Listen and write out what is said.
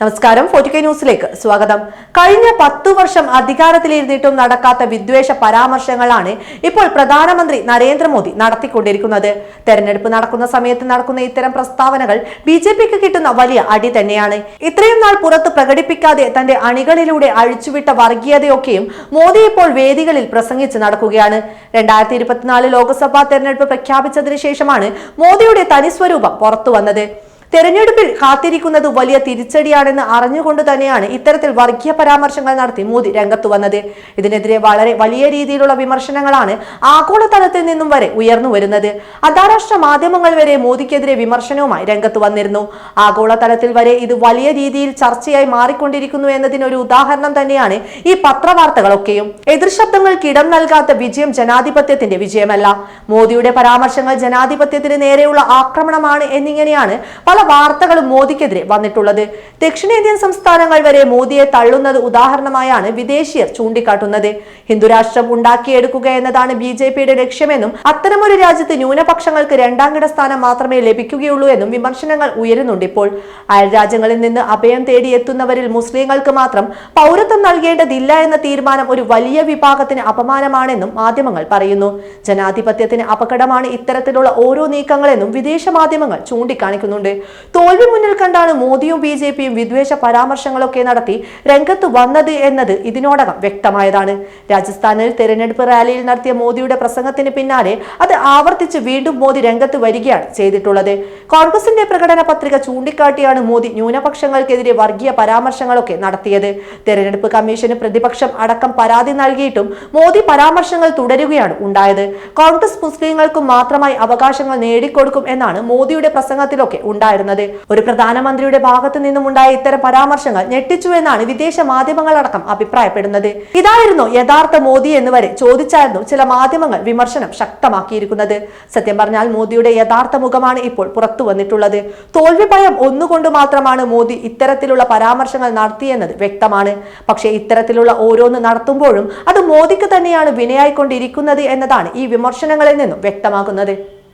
നമസ്കാരം. ഫോർട്ടിക്കൈ ന്യൂസിലേക്ക് സ്വാഗതം. കഴിഞ്ഞ പത്തു വർഷം അധികാരത്തിലിരുന്നിട്ടും നടക്കാത്ത വിദ്വേഷ പരാമർശങ്ങളാണ് ഇപ്പോൾ പ്രധാനമന്ത്രി നരേന്ദ്രമോദി നടത്തിക്കൊണ്ടിരിക്കുന്നത്. തെരഞ്ഞെടുപ്പ് നടക്കുന്ന സമയത്ത് നടക്കുന്ന ഇത്തരം പ്രസ്താവനകൾ ബി ജെ പിക്ക് കിട്ടുന്ന വലിയ അടി തന്നെയാണ്. ഇത്രയും നാൾ പുറത്ത് പ്രകടിപ്പിക്കാതെ തന്റെ അണികളിലൂടെ അഴിച്ചുവിട്ട വർഗീയതയൊക്കെയും മോദി ഇപ്പോൾ വേദികളിൽ പ്രസംഗിച്ച് നടക്കുകയാണ്. രണ്ടായിരത്തി ഇരുപത്തിനാല് ലോക്സഭാ തെരഞ്ഞെടുപ്പ് പ്രഖ്യാപിച്ചതിന് ശേഷമാണ് മോദിയുടെ തനിസ്വരൂപം പുറത്തു വന്നത്. തെരഞ്ഞെടുപ്പിൽ കാത്തിരിക്കുന്നത് വലിയ തിരിച്ചടിയാണെന്ന് അറിഞ്ഞുകൊണ്ട് തന്നെയാണ് ഇത്തരത്തിൽ വർഗീയ പരാമർശങ്ങൾ നടത്തി മോദി രംഗത്തു വന്നത്. ഇതിനെതിരെ വളരെ വലിയ രീതിയിലുള്ള വിമർശനങ്ങളാണ് ആഗോളതലത്തിൽ നിന്നും വരെ ഉയർന്നു വരുന്നത്. അന്താരാഷ്ട്ര മാധ്യമങ്ങൾ വരെ മോദിക്കെതിരെ വിമർശനവുമായി രംഗത്ത് വന്നിരുന്നു. ആഗോളതലത്തിൽ വരെ ഇത് വലിയ രീതിയിൽ ചർച്ചയായി മാറിക്കൊണ്ടിരിക്കുന്നു എന്നതിനൊരു ഉദാഹരണം തന്നെയാണ് ഈ പത്രവാർത്തകളൊക്കെയും. എതിർശബ്ദങ്ങൾക്ക് ഇടം നൽകാത്ത വിജയം ജനാധിപത്യത്തിന്റെ വിജയമല്ല. മോദിയുടെ പരാമർശങ്ങൾ ജനാധിപത്യത്തിന് നേരെയുള്ള ആക്രമണമാണ് എന്നിങ്ങനെയാണ് പല വാർത്തകളും മോദിക്കെതിരെ വന്നിട്ടുള്ളത്. ദക്ഷിണേന്ത്യൻ സംസ്ഥാനങ്ങൾ വരെ മോദിയെ തള്ളുന്നത് ഉദാഹരണമായാണ് വിദേശീയർ ചൂണ്ടിക്കാട്ടുന്നത്. ഹിന്ദുരാഷ്ട്രം ഉണ്ടാക്കിയെടുക്കുക എന്നതാണ് ബി ജെ പിയുടെ ലക്ഷ്യമെന്നും അത്തരമൊരു രാജ്യത്ത് ന്യൂനപക്ഷങ്ങൾക്ക് രണ്ടാംകിട സ്ഥാനം മാത്രമേ ലഭിക്കുകയുള്ളൂ എന്നും വിമർശനങ്ങൾ ഉയരുന്നുണ്ട് ഇപ്പോൾ. അയൽരാജ്യങ്ങളിൽ നിന്ന് അഭയം തേടിയെത്തുന്നവരിൽ മുസ്ലിങ്ങൾക്ക് മാത്രം പൗരത്വം നൽകേണ്ടതില്ല എന്ന തീരുമാനം ഒരു വലിയ വിഭാഗത്തിന് അപമാനമാണെന്നും മാധ്യമങ്ങൾ പറയുന്നു. ജനാധിപത്യത്തിന് അപകടമാണ് ഇത്തരത്തിലുള്ള ഓരോ നീക്കങ്ങളെന്നും വിദേശ മാധ്യമങ്ങൾ ചൂണ്ടിക്കാണിക്കുന്നുണ്ട്. തോൽവി മുന്നിൽ കണ്ടാണ് മോദിയും ബി ജെ പിയും വിദ്വേഷ പരാമർശങ്ങളൊക്കെ നടത്തി രംഗത്ത് വന്നത് എന്നത് ഇതിനോടകം വ്യക്തമായതാണ്. രാജസ്ഥാനിൽ തെരഞ്ഞെടുപ്പ് റാലിയിൽ നടത്തിയ മോദിയുടെ പ്രസംഗത്തിന് പിന്നാലെ അത് ആവർത്തിച്ച് വീണ്ടും മോദി രംഗത്ത് വരികയാണ് ചെയ്തിട്ടുള്ളത്. കോൺഗ്രസിന്റെ പ്രകടന പത്രിക ചൂണ്ടിക്കാട്ടിയാണ് മോദി ന്യൂനപക്ഷങ്ങൾക്കെതിരെ വർഗീയ പരാമർശങ്ങളൊക്കെ നടത്തിയത്. തെരഞ്ഞെടുപ്പ് കമ്മീഷന് പ്രതിപക്ഷം അടക്കം പരാതി നൽകിയിട്ടും മോദി പരാമർശങ്ങൾ തുടരുകയാണ് ഉണ്ടായത്. കോൺഗ്രസ് മുസ്ലിങ്ങൾക്കും മാത്രമായി അവകാശങ്ങൾ നേടിക്കൊടുക്കും എന്നാണ് മോദിയുടെ പ്രസംഗത്തിലൊക്കെ ഉണ്ടായിരുന്നത്. ഒരു പ്രധാനമന്ത്രിയുടെ ഭാഗത്തു നിന്നും ഉണ്ടായ ഇത്തരം പരാമർശങ്ങൾ ഞെട്ടിച്ചു എന്നാണ് വിദേശ മാധ്യമങ്ങളടക്കം അഭിപ്രായപ്പെടുന്നത്. ഇതായിരുന്നു യഥാർത്ഥ മോദി എന്ന് വരെ ചോദിച്ചായിരുന്നു ചില മാധ്യമങ്ങൾ വിമർശനം ശക്തമാക്കിയിരിക്കുന്നത്. സത്യം പറഞ്ഞാൽ മോദിയുടെ യഥാർത്ഥ മുഖമാണ് ഇപ്പോൾ പുറത്തു വന്നിട്ടുള്ളത്. തോൽവി ഭയം ഒന്നുകൊണ്ട് മാത്രമാണ് മോദി ഇത്തരത്തിലുള്ള പരാമർശങ്ങൾ നടത്തിയെന്നത് വ്യക്തമാണ്. പക്ഷേ ഇത്തരത്തിലുള്ള ഓരോന്ന് നടത്തുമ്പോഴും അത് മോദിക്ക് തന്നെയാണ് വിനയായിക്കൊണ്ടിരിക്കുന്നത് എന്നതാണ് ഈ വിമർശനങ്ങളിൽ നിന്നും വ്യക്തമാക്കുന്നത്